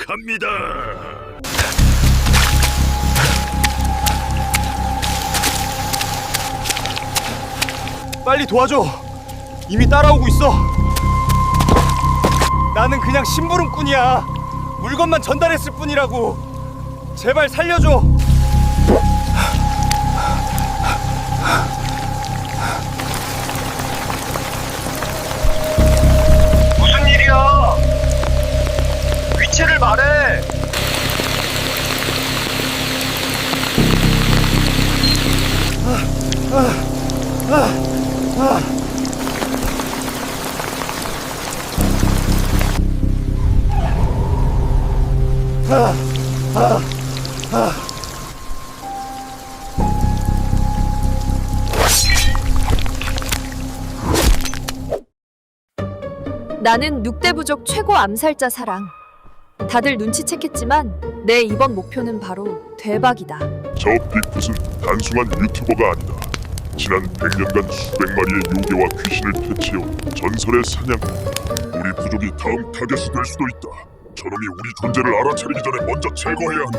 시작합니다. 빨리 도와줘. 이미 따라오고 있어. 나는 그냥 심부름꾼이야. 물건만 전달했을 뿐이라고. 제발 살려줘. 위치를 말해. 나는 늑대부족 최고 암살자 사랑. 다들 눈치챘겠지만 내 이번 목표는 바로 대박이다. 저 빅풋은 단순한 유튜버가 아니다. 지난 100년간 수백 마리의 요괴와 귀신을 퇴치해온 전설의 사냥. 우리 부족이 다음 타겟이 될 수도 있다. 저놈이 우리 존재를 알아차리기 전에 먼저 제거해야 한다.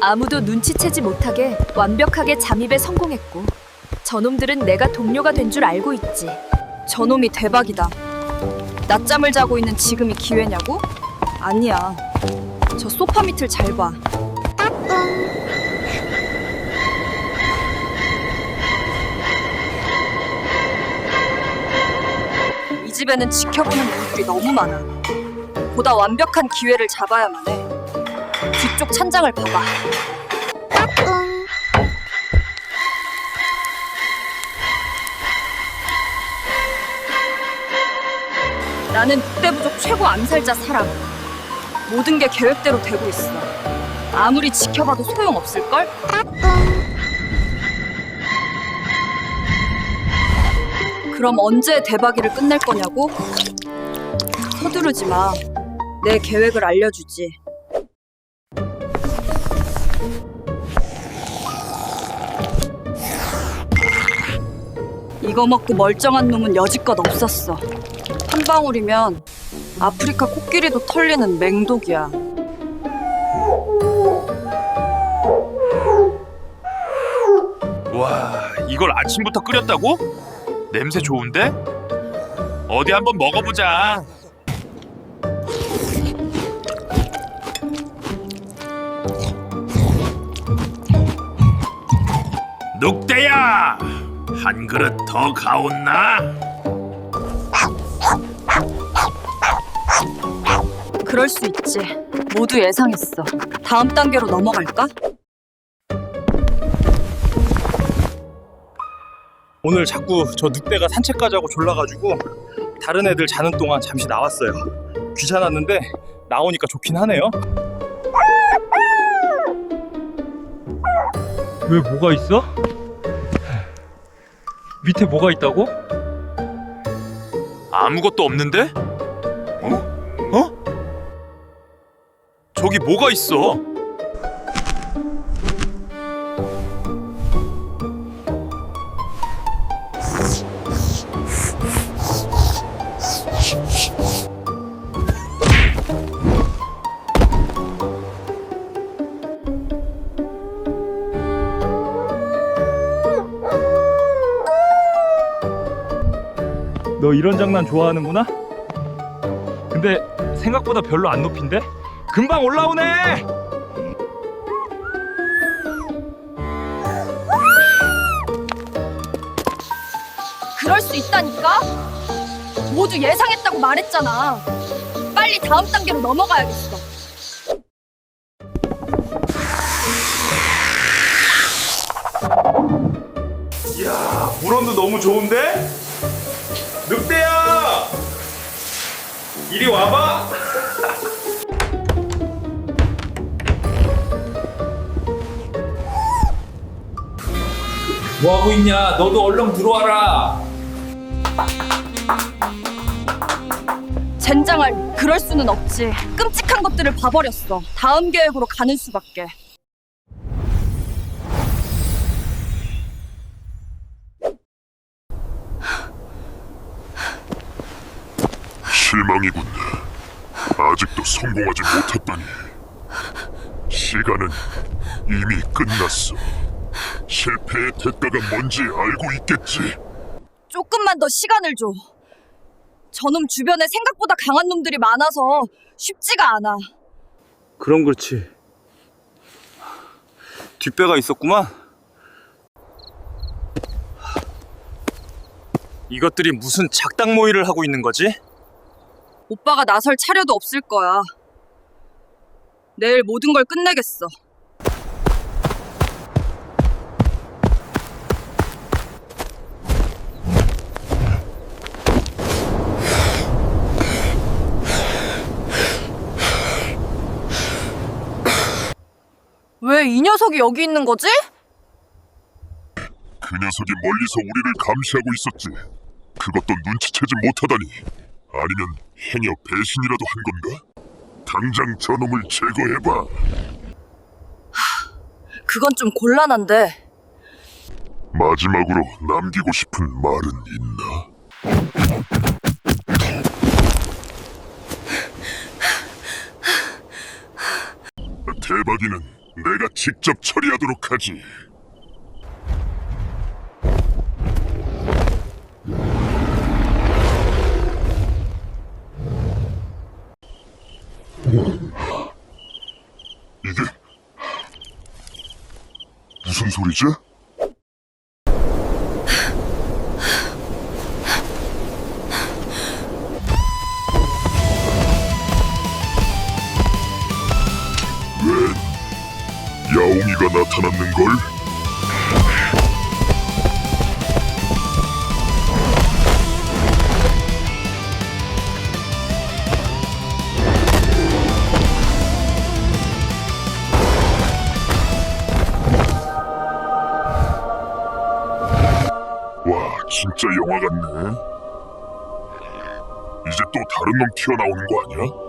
아무도 눈치채지 못하게 완벽하게 잠입에 성공했고 저놈들은 내가 동료가 된 줄 알고 있지. 저놈이 대박이다. 낮잠을 자고 있는 지금이 기회냐고? 아니야. 저 소파 밑을 잘 봐. 이 집에는 지켜보는 눈들이 너무 많아. 보다 완벽한 기회를 잡아야만 해. 뒤쪽 찬장을 봐봐. 나는 늑대부족 최고 암살자 사람. 모든 게 계획대로 되고 있어. 아무리 지켜봐도 소용없을걸? 그럼 언제 대박이를 끝낼 거냐고? 서두르지 마. 내 계획을 알려주지. 이거 먹고 멀쩡한 놈은 여지껏 없었어. 한 방울이면 아프리카 코끼리도 털리는 맹독이야. 와, 이걸 아침부터 끓였다고? 냄새 좋은데? 어디 한번 먹어보자. 늑대야, 한 그릇 더 가온나? 그럴 수 있지. 모두 예상했어. 다음 단계로 넘어갈까? 오늘 자꾸 저 늑대가 산책 가자고 졸라가지고 다른 애들 자는 동안 잠시 나왔어요. 귀찮았는데 나오니까 좋긴 하네요. 왜 뭐가 있어? 밑에 뭐가 있다고? 아무것도 없는데? 저기 뭐가 있어? 너 이런 장난 좋아하는구나? 근데 생각보다 별로 안 높인데? 금방 올라오네! 그럴 수 있다니까? 모두 예상했다고 말했잖아. 빨리 다음 단계로 넘어가야겠어. 이야 물온도 너무 좋은데? 늑대야! 이리 와봐. 뭐 하고 있냐? 너도 얼른 들어와라. 젠장할 그럴 수는 없지. 끔찍한 것들을 봐버렸어. 다음 계획으로 가는 수밖에. 실망이군. 아직도 성공하지 못했다니. 시간은 이미 끝났어. 실패의 대가가 뭔지 알고 있겠지. 조금만 더 시간을 줘. 저놈 주변에 생각보다 강한 놈들이 많아서 쉽지가 않아. 그럼 그렇지. 뒷배가 있었구만. 이것들이 무슨 작당 모의를 하고 있는 거지? 오빠가 나설 차려도 없을 거야. 내일 모든 걸 끝내겠어. 왜 이 녀석이 여기 있는 거지? 그 녀석이 멀리서 우리를 감시하고 있었지. 그것도 눈치채지 못하다니. 아니면 행여 배신이라도 한 건가? 당장 저놈을 제거해봐. 그건 좀 곤란한데. 마지막으로 남기고 싶은 말은 있나? 대박이는 내가 직접 처리하도록 하지. 이게 무슨 소리지? 야옹이가 나타났는 걸? 와, 진짜 영화 같네. 이제 또 다른 놈 튀어나오는 거 아니야?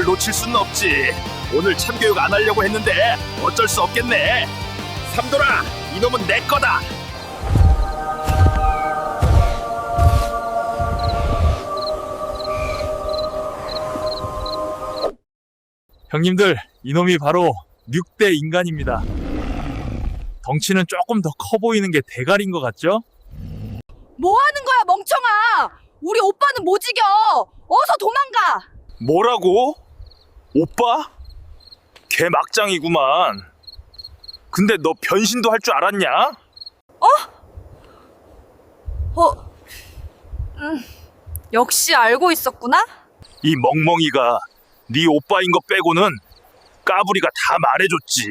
걸 놓칠 수는 없지. 오늘 참교육 안 하려고 했는데 어쩔 수 없겠네. 삼돌아, 이놈은 내 거다. 형님들, 이놈이 바로 늑대 인간입니다. 덩치는 조금 더 커 보이는 게 대가리인 것 같죠? 뭐 하는 거야, 멍청아! 우리 오빠는 못 이겨! 어서 도망가! 뭐라고? 오빠? 개 막장이구만. 근데 너 변신도 할 줄 알았냐? 어, 음, 역시 알고 있었구나? 이 멍멍이가 네 오빠인 거 빼고는 까불이가 다 말해줬지.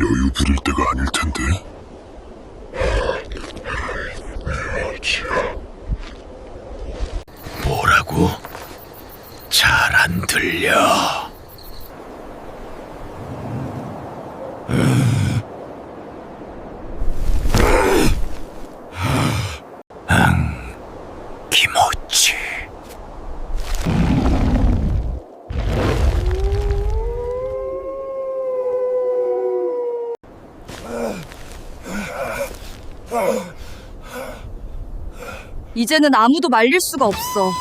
여유 부릴 때가 아닐 텐데. 뭐라고? 잘 안 들려. 이제는 아무도 말릴 수가 없어.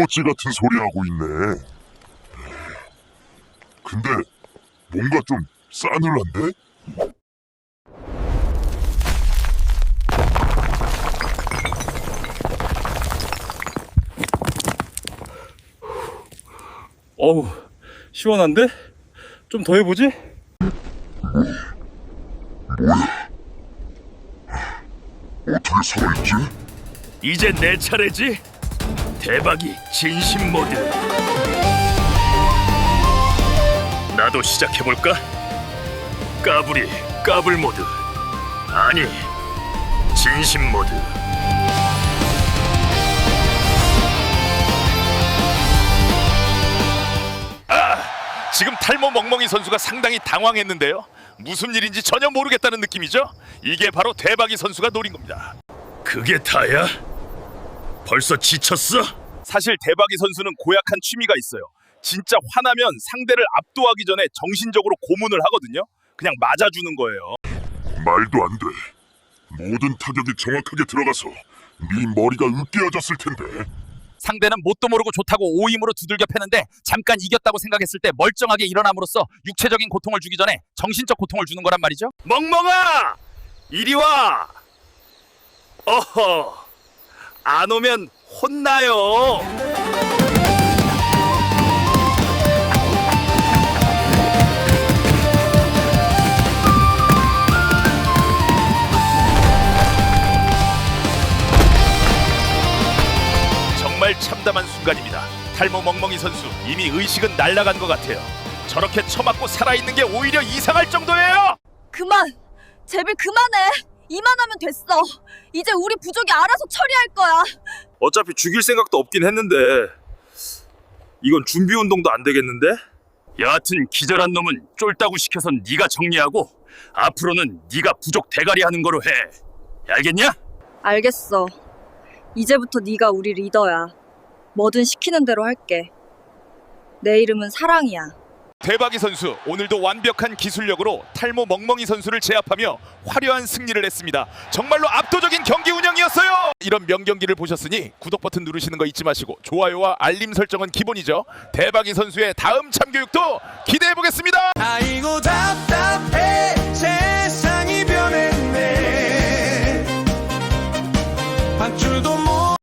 김오찌 같은 소리 하고 있네. 근데 뭔가 좀 싸늘한데? 어우, 시원한데? 좀 더 해보지? 어떻게 살아있지? 이제 내 차례지. 대박이 진심 모드. 나도 시작해 볼까? 까불이 까불 모드 아니 진심 모드 아 지금 탈모 멍멍이 선수가 상당히 당황했는데요 무슨 일인지 전혀 모르겠다는 느낌이죠 이게 바로 대박이 선수가 노린 겁니다 그게 다야? 벌써 지쳤어? 사실 대박이 선수는 고약한 취미가 있어요 진짜 화나면 상대를 압도하기 전에 정신적으로 고문을 하거든요 그냥 맞아주는 거예요 말도 안 돼. 모든 타격이 정확하게 들어가서 네 머리가 으깨어졌을 텐데. 상대는 뭣도 모르고 좋다고 오임으로 두들겨 패는데 잠깐 이겼다고 생각했을 때 멀쩡하게 일어남으로써 육체적인 고통을 주기 전에 정신적 고통을 주는 거란 말이죠. 멍멍아 이리 와 어허 안 오면 혼나요 정말 참담한 순간입니다 탈모 멍멍이 선수 이미 의식은 날아간 것 같아요 저렇게 처맞고 살아있는 게 오히려 이상할 정도예요 그만! 제발 그만해! 이만하면 됐어. 이제 우리 부족이 알아서 처리할 거야. 어차피 죽일 생각도 없긴 했는데 이건 준비 운동도 안 되겠는데? 여하튼 기절한 놈은 쫄다구 시켜선 네가 정리하고 앞으로는 네가 부족 대가리 하는 거로 해. 알겠냐? 알겠어. 이제부터 네가 우리 리더야. 뭐든 시키는 대로 할게. 내 이름은 사랑이야. 대박이 선수 오늘도 완벽한 기술력으로 탈모 멍멍이 선수를 제압하며 화려한 승리를 했습니다. 정말로 압도적인 경기 운영이었어요. 이런 명경기를 보셨으니 구독 버튼 누르시는 거 잊지 마시고 좋아요와 알림 설정은 기본이죠. 대박이 선수의 다음 참교육도 기대해 보겠습니다. 아이고 답답해 세상이 변했네 반줄도